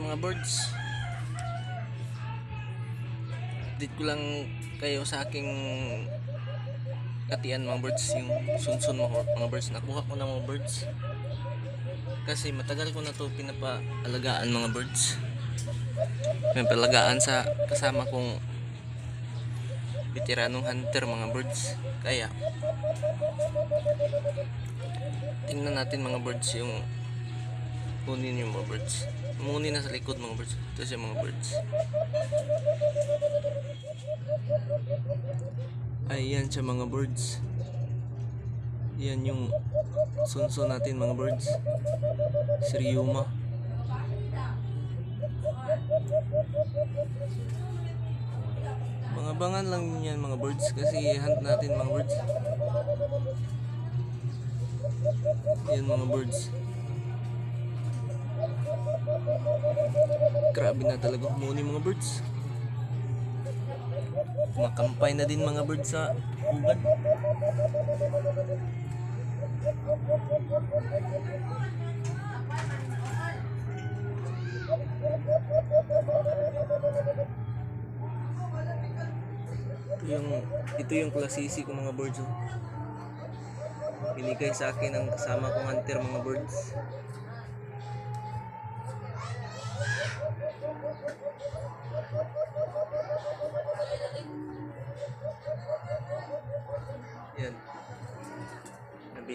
mga birds. Update ko lang kayo sa aking katian mga birds. Yung sunsun mga, birds. Nakuha ko na mga birds. Kasi matagal ko na to pinapaalagaan mga birds. Pinapalagaan sa kasama kong veteranong hunter mga birds. Kaya tingnan natin mga birds yung kunin yung mga birds. Muni na sa likod mga birds. Ito siya mga birds. Ayan siya mga birds. Yan yung sunso natin mga birds. Si Ryuma. Mga bangan lang yan mga birds kasi hunt natin mga birds. Yan mga birds. Grabe na talaga humuni mga birds. Makampay na din mga birds sa ugat. Ito yung, ito yung klasisi ko mga birds. Oh. Binigay sa akin ng kasama kong hunter mga birds.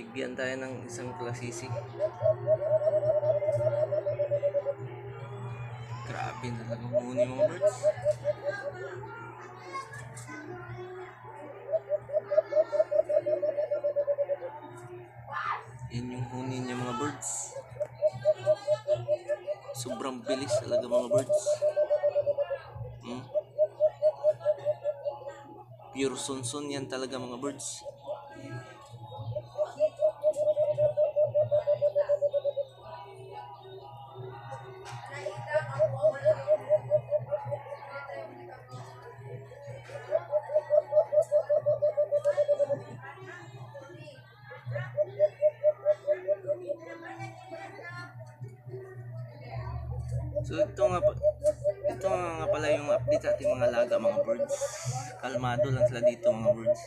Nabigyan tayo ng isang klasisi. Grabe talaga muni mga birds. Yan yung huni niya mga birds. Sobrang bilis talaga mga birds. Hmm? Pure sunsun yan talaga mga birds. So ito nga ito nga pala yung update sa ating mga alaga mga birds. Kalmado lang sila dito mga birds.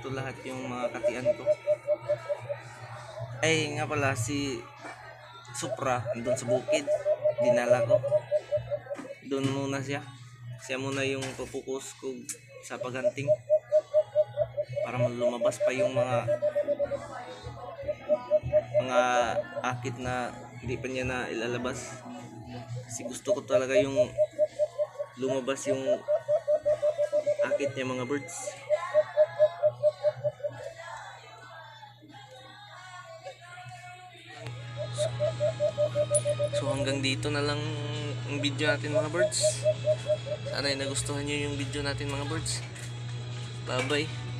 Ito lahat yung mga katian ko. Ay nga pala si Supra andun sa bukid. Dinala ko. Doon muna siya. Siya muna yung pupukus ko sa paghanting para lumabas pa yung mga mga akit na hindi pa niya na ilalabas. Kasi gusto ko talaga yung lumabas yung akit niya mga birds. So hanggang dito na lang ang video natin mga birds. Sana ay nagustuhan nyo yung video natin mga birds. Bye bye